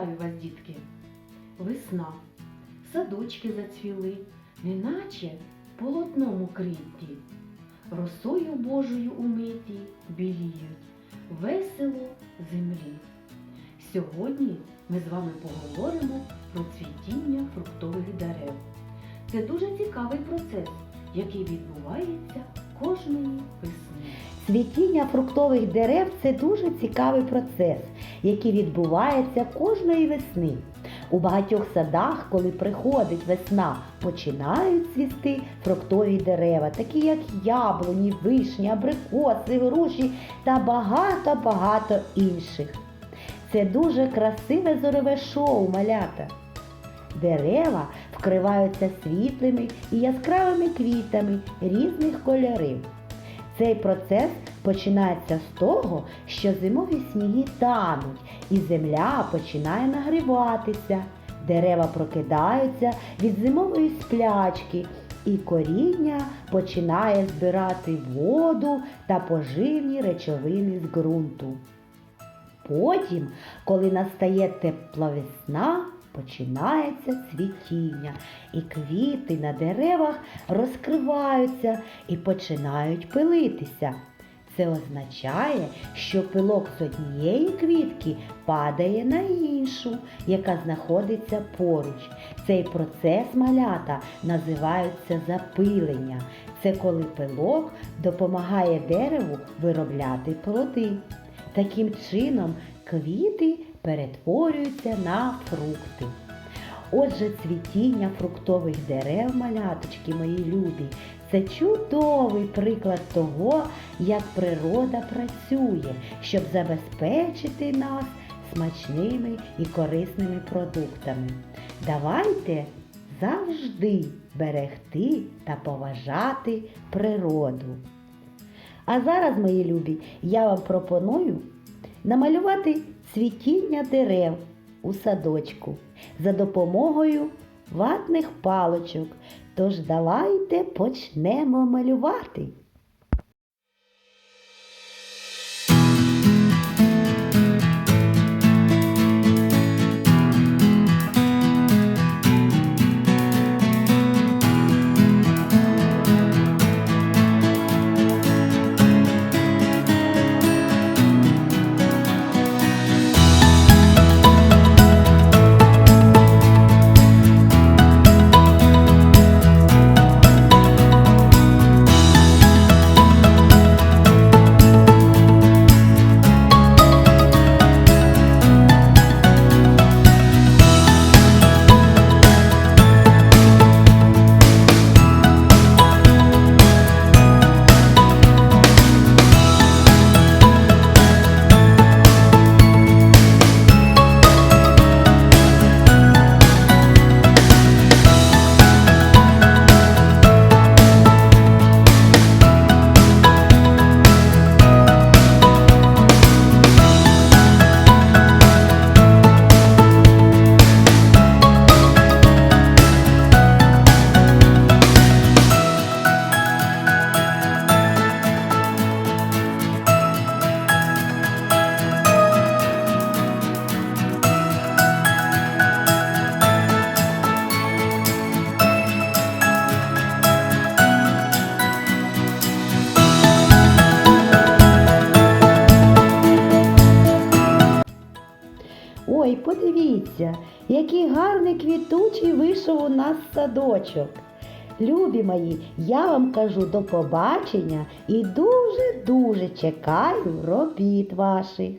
Вітаю вас, дітки! Весна, садочки зацвіли, неначе полотном укриті, росою Божою умиті біліють, весело землі. Сьогодні ми з вами поговоримо про цвітіння фруктових дерев. Це дуже цікавий процес, який відбувається кожної весни. Цвітіння фруктових дерев це дуже цікавий процес, який відбувається кожної весни. У багатьох садах, коли приходить весна, починають цвісти фруктові дерева, такі як яблуні, вишні, абрикоси, груші та багато-багато інших. Це дуже красиве зорове шоу малята. Дерева вкриваються світлими і яскравими квітами різних кольорів. Цей процес починається з того, що зимові сніги тануть, і земля починає нагріватися. Дерева прокидаються від зимової сплячки, і коріння починає збирати воду та поживні речовини з ґрунту. Потім, коли настає тепла весна, починається цвітіння, і квіти на деревах розкриваються і починають пилитися. Це означає, що пилок з однієї квітки падає на іншу, яка знаходиться поруч. Цей процес малята називається запилення. Це коли пилок допомагає дереву виробляти плоди. Таким чином квіти перетворюються на фрукти. Отже, цвітіння фруктових дерев, маляточки мої любі, це чудовий приклад того, як природа працює, щоб забезпечити нас смачними і корисними продуктами. Давайте завжди берегти та поважати природу. А зараз, мої любі, я вам пропоную намалювати цвітіння дерев у садочку за допомогою ватних палочок. Тож давайте почнемо малювати. Подивіться, який гарний квітучий вийшов у нас садочок. Любі мої, я вам кажу до побачення і дуже-дуже чекаю робіт ваших.